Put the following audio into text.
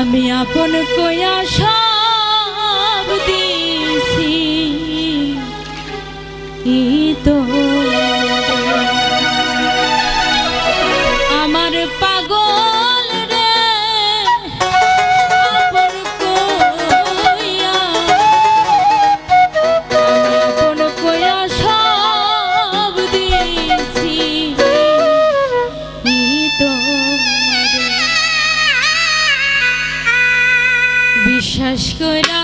আমি আপন কয়া সব দিছি তো আমার পাগল বিশ্বাস কইরা